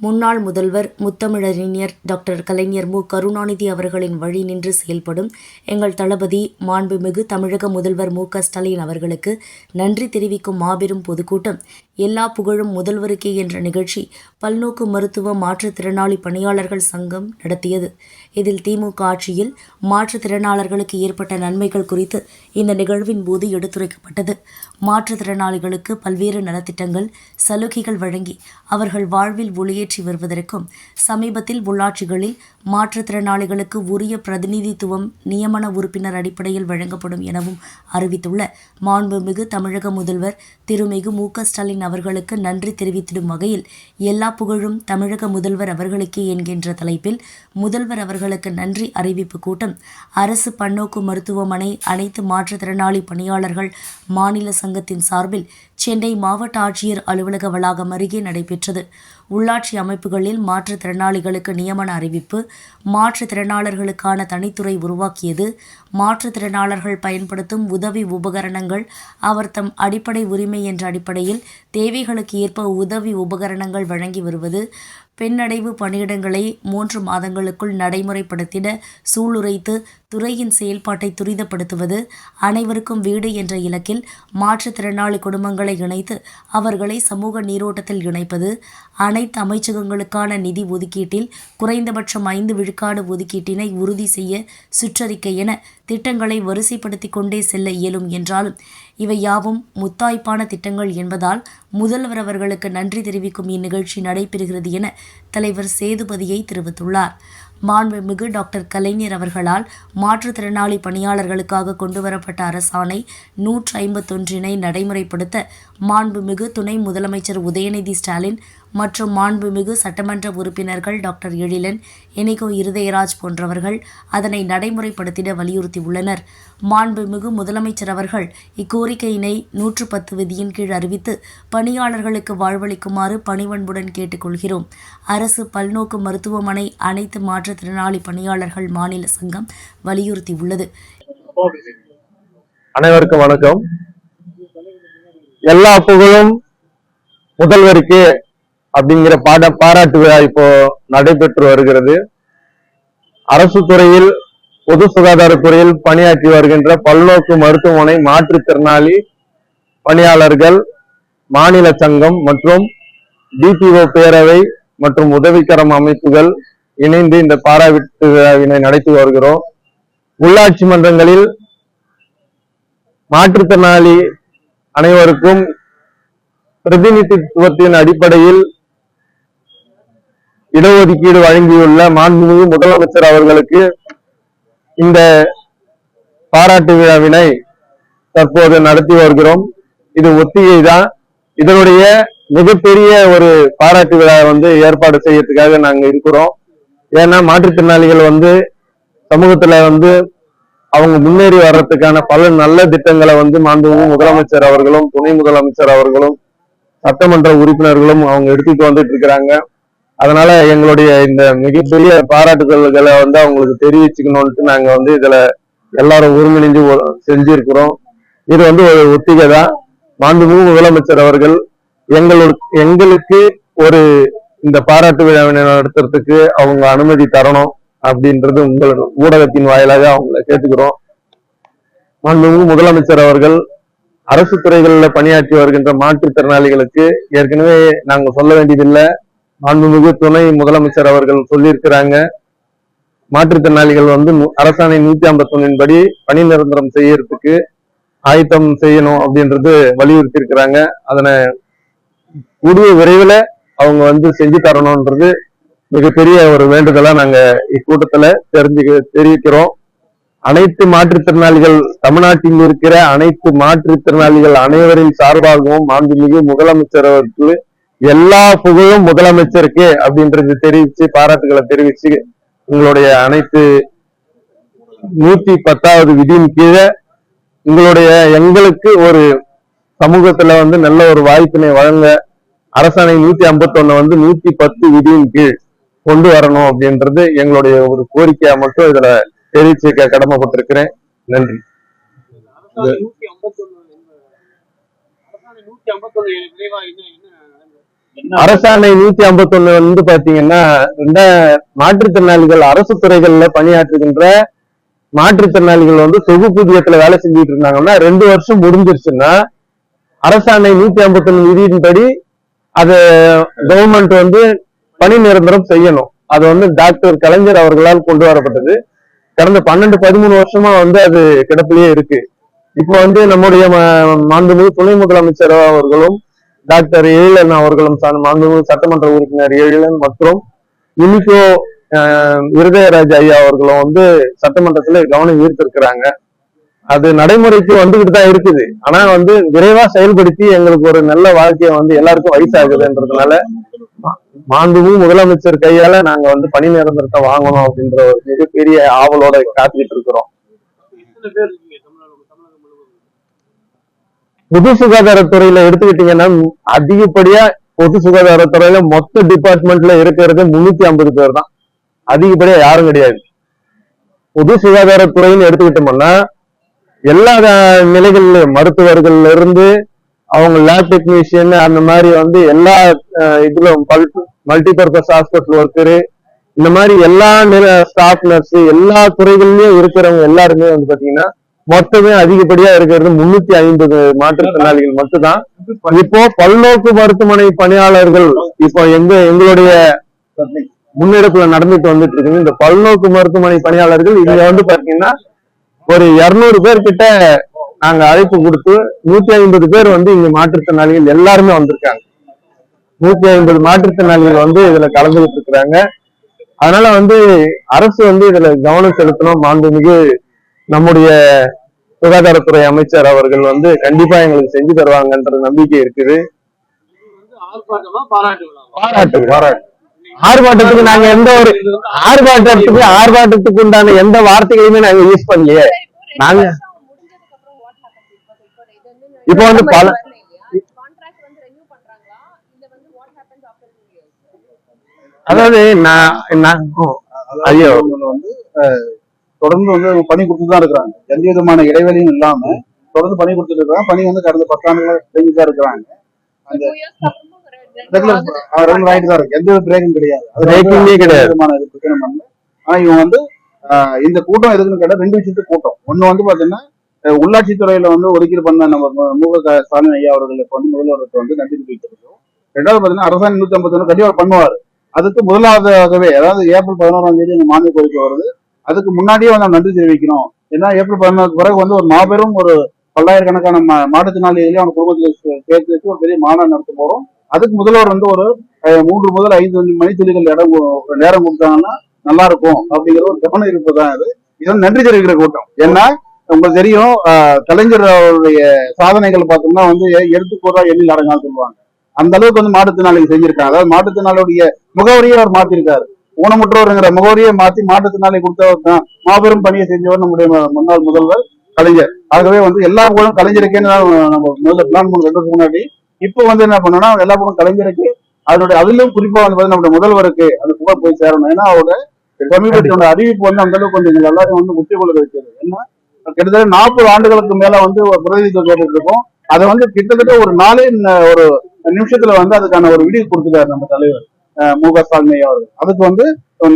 முன்னாள் முதல்வர் முத்தமிழறிஞர் டாக்டர் கலைஞர் மு. கருணாநிதி அவர்களின் வழி நின்று செயல்படும் எங்கள் தளபதி மாண்புமிகு தமிழக முதல்வர் மு. க. ஸ்டாலின் அவர்களுக்கு நன்றி தெரிவிக்கும் மாபெரும் பொதுக்கூட்டம். எல்லா புகழும் முதல்வருக்கே என்ற நிகழ்ச்சி பல்நோக்கு மருத்துவ மாற்றுத்திறனாளி பணியாளர்கள் சங்கம் நடத்தியது. இதில் திமுக ஆட்சியில் மாற்றுத்திறனாளர்களுக்கு ஏற்பட்ட நன்மைகள் குறித்து இந்த நிகழ்வின் போது எடுத்துரைக்கப்பட்டது. மாற்றுத்திறனாளிகளுக்கு பல்வேறு நலத்திட்டங்கள் சலுகைகள் வழங்கி அவர்கள் வாழ்வில் ஒளியேற்றி வருவதற்கும் சமீபத்தில் உள்ளாட்சிகளில் மாற்றுத்திறனாளிகளுக்கு உரிய பிரதிநிதித்துவம் நியமன உறுப்பினர் அடிப்படையில் வழங்கப்படும் எனவும் அறிவித்துள்ள மாண்புமிகு தமிழக முதல்வர் திருமிகு மு க ஸ்டாலின் அவர்களுக்கு நன்றி தெரிவித்திடும் வகையில் எல்லா புகழும் தமிழக முதல்வர் அவர்களுக்கே என்கின்ற தலைப்பில் முதல்வர் அவர்களுக்கு நன்றி அறிவிப்பு கூட்டம். அரசு பன்னோக்கு மருத்துவமனை அனைத்து மாற்றுத்திறனாளி பணியாளர்கள் மாநில சங்கத்தின் சார்பில் சென்னை மாவட்ட ஆட்சியர் அலுவலக வளாகம் அருகே நடைபெற்றது. உள்ளாட்சி அமைப்புகளில் மாற்றுத்திறனாளிகளுக்கு நியமன அறிவிப்பு மாற்றுத்திறனாளர்களுக்கான தனித்துறை உருவாக்கியது மாற்றுத்திறனாளர்கள் பயன்படுத்தும் உதவி உபகரணங்கள் அவர் தம் அடிப்படை உரிமை என்ற அடிப்படையில் தேவைகளுக்கு ஏற்ப உதவி உபகரணங்கள் வழங்கி வருவது பெண்ணடைவு பணியிடங்களை மூன்று மாதங்களுக்குள் நடைமுறைப்படுத்திட சூளுரைத்து துறையின் செயல்பாட்டை துரிதப்படுத்துவது அனைவருக்கும் வீடு என்ற இலக்கில் மாற்றுத்திறனாளி குடும்பங்களை இணைத்து அவர்களை சமூக நீரோட்டத்தில் இணைப்பது அனைத்து அமைச்சகங்களுக்கான நிதி ஒதுக்கீட்டில் குறைந்தபட்சம் ஐந்து விழுக்காடு ஒதுக்கீட்டினை உறுதி செய்ய சுற்றறிக்கை என திட்டங்களை வரிசைப்படுத்தி கொண்டே செல்ல இயலும் என்றாலும் இவை யாவும் முத்தாய்ப்பான திட்டங்கள் என்பதால் முதல்வர் அவர்களுக்கு நன்றி தெரிவிக்கும் இந்நிகழ்ச்சி நடைபெறுகிறது என தலைவர் சேதுபதியை தெரிவித்துள்ளார். மாண்புமிகு டாக்டர் கலைஞர் அவர்களால் மாற்றுத்திறனாளி பணியாளர்களுக்காக கொண்டுவரப்பட்ட அரசாணை நூற்றி ஐம்பத்தொன்றினை நடைமுறைப்படுத்த மாண்புமிகு துணை முதலமைச்சர் உதயநிதி ஸ்டாலின் மற்றும் மாண்புமிகு சட்டமன்ற உறுப்பினர்கள் டாக்டர் எழிலன் எனிகோ இருதயராஜ் போன்றவர்கள் அதனை நடைமுறைப்படுத்திட வலியுறுத்தியுள்ளனர். மாண்புமிகு முதலமைச்சர் அவர்கள் இக்கோரிக்கையினை நூற்று பத்து விதியின் கீழ் அறிவித்து பணியாளர்களுக்கு வாழ்வளிக்குமாறு பணிவன்புடன் கேட்டுக்கொள்கிறோம். அரசு பல்நோக்கு மருத்துவமனை அனைத்து மாற்றுத்திறனாளி பணியாளர்கள் மாநில சங்கம் வலியுறுத்தியுள்ளது. அனைவருக்கும் வணக்கம். எல்லா புகழும் முதல்வருக்கு அப்படிங்கிற பாட பாராட்டு விழா இப்போ நடைபெற்று வருகிறது. அரசு துறையில் பொது சுகாதாரத்துறையில் பணியாற்றி வருகின்ற பல்நோக்கு மருத்துவமனை மாற்றுத்திறனாளி பணியாளர்கள் மாநில சங்கம் மற்றும் டிபிஓ பேரவை மற்றும் உதவிக்கரம் அமைப்புகள் இணைந்து இந்த பாராட்டு விழாவினை நடத்தி வருகிறோம். உள்ளாட்சி மன்றங்களில் மாற்றுத்திறனாளி அனைவருக்கும் பிரதிநிதித்துவத்தின் அடிப்படையில் இடஒதுக்கீடு வழங்கியுள்ள மாண்புமிகு முதலமைச்சர் அவர்களுக்கு இந்த பாராட்டு விழாவினை தற்போது நடத்தி வருகிறோம். இது ஒத்திகை தான். இதனுடைய மிகப்பெரிய ஒரு பாராட்டு விழா வந்து ஏற்பாடு செய்யறதுக்காக நாங்க இருக்கிறோம். ஏன்னா மாற்றுத்திறனாளிகள் வந்து சமூகத்துல வந்து அவங்க முன்னேறி வர்றதுக்கான பல நல்ல திட்டங்களை வந்து மாண்புமிகு முதலமைச்சர் அவர்களும் துணை முதலமைச்சர் அவர்களும் சட்டமன்ற உறுப்பினர்களும் அவங்க எடுத்துட்டு வந்துட்டு இருக்கிறாங்க. அதனால எங்களுடைய இந்த மிகப்பெரிய பாராட்டுதல்களை வந்து அவங்களுக்கு தெரிவிச்சுக்கணும்ட்டு நாங்க வந்து இதுல எல்லாரும் ஒருங்கிணைந்து செஞ்சிருக்கிறோம். இது வந்து ஒரு ஒத்திகை தான் மாண்புமிகு முதலமைச்சர் அவர்கள் எங்களுக்கு எங்களுக்கு ஒரு இந்த பாராட்டு விழாவினை நடத்துறதுக்கு அவங்க அனுமதி தரணும் அப்படின்றது உங்கள் ஊடகத்தின் வாயிலாக அவங்கள கேட்டுக்கிறோம். மாண்புமிகு முதலமைச்சர் அவர்கள் அரசு துறைகளில் பணியாற்றி வருகின்ற மாற்றுத்திறனாளிகளுக்கு ஏற்கனவே நாங்க சொல்ல வேண்டியதில்லை. மாண்புமிகு துணை முதலமைச்சர் அவர்கள் சொல்லியிருக்கிறாங்க. மாற்றுத்திறனாளிகள் வந்து அரசாணை நூத்தி ஐம்பத்தொன்னின் படி பணி நிரந்தரம் செய்யறதுக்கு ஆயத்தம் செய்யணும் அப்படின்றது வலியுறுத்தி இருக்கிறாங்க அதனை கூடிய விரைவில் அவங்க வந்து செஞ்சு தரணும்ன்றது மிகப்பெரிய ஒரு வேண்டுதலா நாங்க இக்கூட்டத்துல தெரிஞ்சு தெரிவிக்கிறோம். அனைத்து மாற்றுத்திறனாளிகள் தமிழ்நாட்டில் இருக்கிற அனைத்து மாற்றுத்திறனாளிகள் அனைவரின் சார்பாகவும் மாண்புமிகு முதலமைச்சர் அவர்களுக்கு எல்லா புகழும் முதலமைச்சருக்கு அப்படின்றது தெரிவிச்சு பாராட்டுகளை தெரிவிச்சு உங்களுடைய அனைத்து நூத்தி பத்தாவது விதியின் கீழே உங்களுடைய எங்களுக்கு ஒரு சமூகத்துல வந்து நல்ல ஒரு வாய்ப்பினை வழங்க அரசாணை நூத்தி ஐம்பத்தி ஒன்னு வந்து நூத்தி பத்து விதியின் கீழ் கொண்டு வரணும் அப்படின்றது எங்களுடைய ஒரு கோரிக்கையா மட்டும் இதுல தெரிவிச்சுக்க கடமைப்பட்டிருக்கிறேன். நன்றி. நூத்தி ஐம்பத்தி ஐம்பத்தொன்னு அரசாணை நூத்தி ஐம்பத்தி ஒண்ணு வந்து பாத்தீங்கன்னா மாற்றுத்திறனாளிகள் அரசு துறைகள்ல பணியாற்றுகின்ற மாற்றுத்திறனாளிகள் வந்து தொகுப்பூதியத்துல வேலை செஞ்சுட்டு இருந்தாங்கன்னா ரெண்டு வருஷம் முடிஞ்சிருச்சுன்னா அரசாணை நூத்தி ஐம்பத்தி ஒண்ணு விதியின்படி அது கவர்மெண்ட் வந்து பணி நிரந்தரம் செய்யணும். அது வந்து டாக்டர் கலைஞர் அவர்களால் கொண்டு வரப்பட்டது. கடந்த பன்னெண்டு பதிமூணு வருஷமா வந்து அது கிடப்பிலேயே இருக்கு. இப்போ வந்து நம்முடைய மாண்புமிகு துணை முதலமைச்சர் அவர்களும் டாக்டர் எழிலன் அவர்களும் மாண்புமிகு சட்டமன்ற உறுப்பினர் எழிலன் மற்றும் யுனிகோ இருதயராஜ் ஐயா அவர்களும் வந்து சட்டமன்றத்துல கவனம் ஈர்த்திருக்கிறாங்க. அது நடைமுறைக்கு வந்துகிட்டு தான் இருக்குது. ஆனா வந்து விரைவா செயல்படுத்தி எங்களுக்கு ஒரு நல்ல வாழ்க்கையை வந்து எல்லாருக்கும் வயசாகுதுன்றதுனால மாண்புமும் முதலமைச்சர் கையால நாங்க வந்து பணி நிரந்தரத்தை வாங்கணும் அப்படின்ற ஒரு மிகப்பெரிய ஆவலோட காத்துக்கிட்டு இருக்கிறோம் எத்தனை பேர் இருக்கீங்க தமிழ்நாடு தமிழகம் முழுவதும் பொது சுகாதாரத்துறையில எடுத்துக்கிட்டீங்கன்னா அதிகப்படியா பொது சுகாதாரத்துறையில மொத்த டிபார்ட்மெண்ட்ல இருக்கிறது முன்னூத்தி ஐம்பது பேர் தான் அதிகப்படியா யாரும் கிடையாது. பொது சுகாதாரத்துறைன்னு எடுத்துக்கிட்டோம்னா எல்லா நிலைகள்லயும் மருத்துவர்கள்ல இருந்து அவங்க லேப் டெக்னீஷியன் அந்த மாதிரி வந்து எல்லா இதுல மல்டி மல்டிபர்பஸ் ஹாஸ்பிட்டல் ஒர்க்கரு இந்த மாதிரி எல்லா ஸ்டாஃப் நர்ஸ் எல்லா துறைகள்லயும் இருக்கிறவங்க எல்லாருமே வந்து பாத்தீங்கன்னா மொத்தமே அதிகப்படியா இருக்கிறது முன்னூத்தி ஐம்பது மாற்றுத்திறனாளிகள் மட்டும்தான். இப்போ பல்நோக்கு மருத்துவமனை பணியாளர்கள் இப்போ எங்க எங்களுடைய முன்னெடுப்புல நடந்துட்டு வந்துட்டு இருக்குது இந்த பல்நோக்கு மருத்துவமனை பணியாளர்கள் இங்க வந்து பாத்தீங்கன்னா ஒரு இருநூறு பேர் கிட்ட நாங்க அழைப்பு கொடுத்து நூத்தி ஐம்பது பேர் வந்து இங்க மாற்றுத்திறனாளிகள் எல்லாருமே வந்திருக்காங்க. நூத்தி ஐம்பது மாற்றுத்திறனாளிகள் வந்து இதுல கலந்துகிட்டு இருக்கிறாங்க. அதனால வந்து அரசு வந்து இதுல கவனம் செலுத்தணும். மாண்புமிகு நம்முடைய சுகாதாரத்துறை அமைச்சர் அவர்கள் வந்து கண்டிப்பா எங்களுக்கு செஞ்சு தருவாங்கன்ற நம்பிக்கை இருக்குது. பாராட்டு பாராட்டு. ஆர்ப்பாட்டத்துக்கு நாங்க எந்த ஒரு ஆர்ப்பாட்டத்துக்கு ஆர்ப்பாட்டத்துக்கு உண்டான எந்த வார்த்தைகளையுமே நாங்க யூஸ் பண்ணலையே. நாங்க இப்போ வந்து பல- அதாவது நான் ஐயோ. வந்து தொடர்ந்து வந்து பணி கொடுத்துட்டு தான் இருக்கிறாங்க. எந்த விதமான இடைவெளியும் இல்லாம தொடர்ந்து பணி கொடுத்துட்டு இருக்காங்க பணி வந்து கடந்த பத்தாண்டுகளா செஞ்சுட்டு தான் இருக்கிறாங்க. அந்த 2 இயர்ஸ் அப்புறமா ரெகுலர் ரெகுலர் ஆயிட்டு தான் இருக்கு. எந்த ஒரு பிரேக்கும் கிடையாது. எந்த கிடையாது. ஆனா இவங்க வந்து இந்த கூட்டம் எதுக்குன்னு கேட்டா ரெண்டு விஷயத்துக்கு கூட்டம். ஒண்ணு வந்து பாத்தீங்கன்னா அஹ், உள்ளாட்சித்துறையில வந்து ஒதுக்கீடு பண்ண நம்ம மு- க ஸ்டாலின் ஐயா அவர்களுக்கு வந்து முதல்வருக்கு வந்து நன்றி தெரிவிக்கிறோம் ரெண்டாவது பாத்தீங்கன்னா அரசாங்கம் நூத்தி ஐம்பத்தி ஒண்ணு கண்டிப்பா பண்ணுவார். அதுக்கு முதலாவதாகவே அதாவது ஏப்ரல் பதினோராம் தேதி இந்த மானிய கோரிக்கை வருது. அதுக்கு முன்னாடியே வந்து நன்றி தெரிவிக்கணும் ஏன்னா ஏப்ரல் பதினோரு பிறகு வந்து ஒரு மாபெரும் ஒரு பல்லாயிரக்கணக்கான மா- மாற்றுத்திறனாளிகளையும் அவங்க குடும்பத்தில் சேர்த்து வச்சு ஒரு பெரிய மாநாடு நடத்த போறோம். அதுக்கு முதல்வர் வந்து ஒரு மூன்று முதல் ஐந்து மணித்துளிகள் இடம் நேரம் கொடுத்தாங்கன்னா நல்லா இருக்கும் அப்படிங்கிற ஒரு கவனம் இருப்பதான் இது இது நன்றி தெரிவிக்கிற கூட்டம். ஏன்னா உங்களுக்கு தெரியும் கலைஞர் அவருடைய சாதனைகள் பார்த்தோம்னா வந்து எடுத்துக்கூறா எண்ணில் அடங்கான்னு சொல்லுவாங்க. அந்த அளவுக்கு வந்து மாற்றுத்திறனாளிகள் செஞ்சிருக்காங்க. அதாவது மாற்றுத்திறனாளியுடைய முகவரியை அவர் மாத்திருக்காரு. ஊனமுற்றோருங்கிற முகவரியை மாத்தி மாற்றுத்திறனாளி கொடுத்தவர் தான். மாபெரும் பணியை செஞ்சவர் நம்முடைய முன்னாள் முதல்வர் கலைஞர். ஆகவே வந்து எல்லா புகழும் கலைஞருக்கேன்னு நம்ம முதல்ல பிளான் பண்ண ரெண்டு முன்னாடி. இப்போ வந்து என்ன பண்ணோம்னா எல்லா புகழும் கலைஞருக்கு அதனுடைய அதிலும் குறிப்பா வந்து நம்முடைய முதல்வருக்கு அந்த புகழ் போய் சேரணும். ஏன்னா அவரோட சமீபத்தியோட அறிவிப்பு வந்து அந்த அளவுக்கு கொஞ்சம் எல்லாரும் வந்து முக்கிய கொள்ள வைக்கிறது ஏன்னா கிட்டத்தட்ட நாற்பது ஆண்டுகளுக்கு மேல வந்து ஒரு பிரதிநிதித்துவம் கேட்டுட்டு அதை வந்து கிட்டத்தட்ட ஒரு நாளே ஒரு நிமிஷத்துல வந்து அதுக்கான ஒரு விடிவு கொடுத்துட்டாரு நம்ம தலைவர். மு க ஸ்டாலின் அவர்கள் அதுக்கு வந்து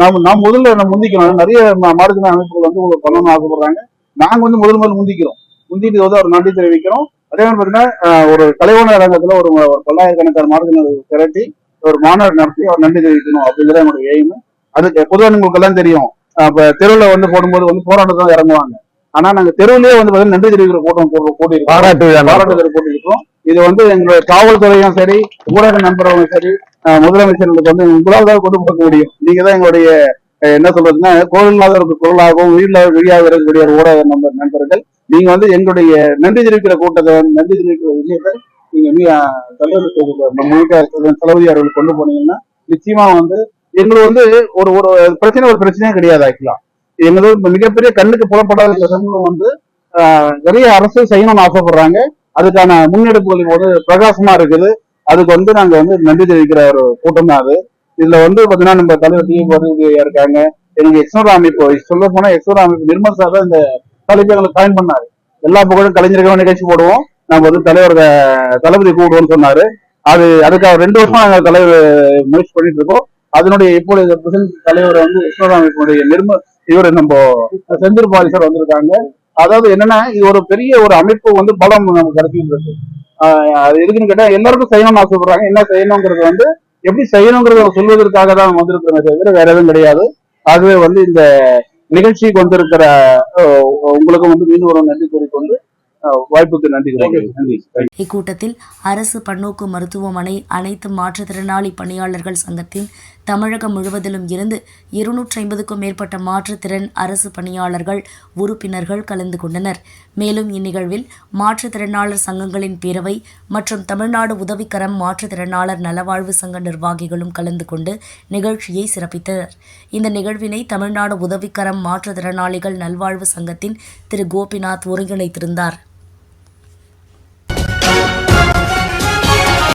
நாம் நாம் முதல்ல நம்ம முந்திக்கணும். நிறைய மா- மாற்றுத்திறனாளி அமைப்புகள் வந்து உங்களுக்கு பண்ணணும்னு ஆசைப்படுறாங்க. நாங்க வந்து முதல் முதல் முந்திக்கிறோம். முந்திட்டு வந்து ஒரு நன்றி தெரிவிக்கிறோம். அதே மாதிரி பாத்தீங்கன்னா அஹ், ஒரு கலைவாணர் அரங்கத்துல ஒரு ஒரு பல்லாயிரக்கணக்கான மாற்றுத்திறனாளி திரட்டி ஒரு மாநாடு நடத்தி அவர் நன்றி தெரிவிக்கணும் அப்படிங்கிறது என்னுடைய எய்ம் அதுக்கு பொதுவாக உங்களுக்கு எல்லாம் தெரியும். அஹ், இப்ப தெருவுல வந்து போடும்போது வந்து போராட்டம் தான் இறங்குவாங்க. ஆனா நாங்க தெருவுலயே வந்து பாத்தீங்கன்னா நன்றி தெரிவிக்கிற கூட்டம் போட்டு கூட்டி இருக்கோம் பாராட்டு போட்டிருக்கோம். இது வந்து எங்களுடைய காவல்துறையும் சரி ஊடக நண்பர்களும் சரி முதலமைச்சர்களுக்கு வந்து முதலாவதாக கொண்டு போக முடியும். நீங்க தான் எங்களுடைய என்ன சொல்றதுன்னா கோவில்நாதருக்கு குரலாகவும் வீட்டில் வெளியாக இருக்கக்கூடிய ஒரு ஊடக நம்பர் நண்பர்கள். நீங்க வந்து எங்களுடைய நன்றி தெரிவிக்கிற கூட்டத்தை நன்றி தெரிவிக்கிற விஷயத்தை நீங்க மீ- நம்ம முழுக்க தளபதி அவர்கள் கொண்டு போனீங்கன்னா நிச்சயமா வந்து எங்களுக்கு வந்து ஒரு ஒரு பிரச்சனை ஒரு பிரச்சனையே கிடையாது ஆக்கலாம் எங்களுக்கு மிகப்பெரிய கண்ணுக்கு புலப்படாத சங்கம் சமூகம் வந்து நிறைய அரசு செய்யணும்னு ஆசைப்படுறாங்க. அதுக்கான முன்னெடுப்புகள் ஒரு பிரகாசமா இருக்குது. அதுக்கு வந்து நாங்க வந்து நன்றி தெரிவிக்கிற ஒரு கூட்டம் தான் அது. இதுல வந்து பாத்தீங்கன்னா நம்ம தலைவர் டி பதவியா இருக்காங்க. எனக்கு எக்ஸோரா அமைப்பு சொல்ல போனா எக்ஸோரா அமைப்பு நிர்மல் சார் தான் இந்த தலைப்பு எங்களுக்கு பயன் பண்ணாரு. எல்லா புகழும் கலைஞர்களும் நிகழ்ச்சி போடுவோம். நம்ம வந்து தலைவர் தளபதி கூடுவோம்னு சொன்னாரு. அது அதுக்காக ரெண்டு வருஷம் நாங்க தலைவர் முயற்சி பண்ணிட்டு இருக்கோம். அதனுடைய இப்பொழுது தலைவர் வந்து விஸ்வநாத அமைப்பினுடைய நிர்ம இவர் நம்ம செந்தில் பாலி சார் வந்திருக்காங்க. அதாவது என்னன்னா இது ஒரு பெரிய ஒரு அமைப்பு வந்து பலம் நமக்கு கிடைச்சிட்டு இருக்கு. அது எதுக்குன்னு கேட்டா எல்லாருக்கும் செய்யணும்னு ஆசைப்படுறாங்க என்ன செய்யணுங்கிறது வந்து எப்படி செய்யணுங்கிறத சொல்வதற்காக தான் வந்திருக்கிறோமே தவிர வேற எதுவும் கிடையாது. ஆகவே வந்து இந்த நிகழ்ச்சிக்கு வந்திருக்கிற ஆஹ் உங்களுக்கும் வந்து மீண்டும் ஒரு நன்றி கூறிக்கொண்டு ஆஹ் வாய்ப்புக்கு. நன்றி இக்கூட்டத்தில் அரசு பன்னோக்கு மருத்துவமனை அனைத்து மாற்றுத்திறனாளி பணியாளர்கள் சங்கத்தின் தமிழகம் முழுவதிலும் இருந்து இருநூற்றி ஐம்பதுக்கும் மேற்பட்ட மாற்றுத்திறன் அரசு பணியாளர்கள் உறுப்பினர்கள் கலந்து கொண்டனர். மேலும் இந்நிகழ்வில் மாற்றுத்திறனாளர் சங்கங்களின் பேரவை மற்றும் தமிழ்நாடு உதவிக்கரம் மாற்றுத்திறனாளர் நலவாழ்வு சங்க நிர்வாகிகளும் கலந்து கொண்டு நிகழ்ச்சியை சிறப்பித்தனர். இந்த நிகழ்வினை தமிழ்நாடு உதவிக்கரம் மாற்றுத்திறனாளிகள் நல்வாழ்வு சங்கத்தின் திரு. கோபிநாத் ஒருங்கிணைத்திருந்தார்.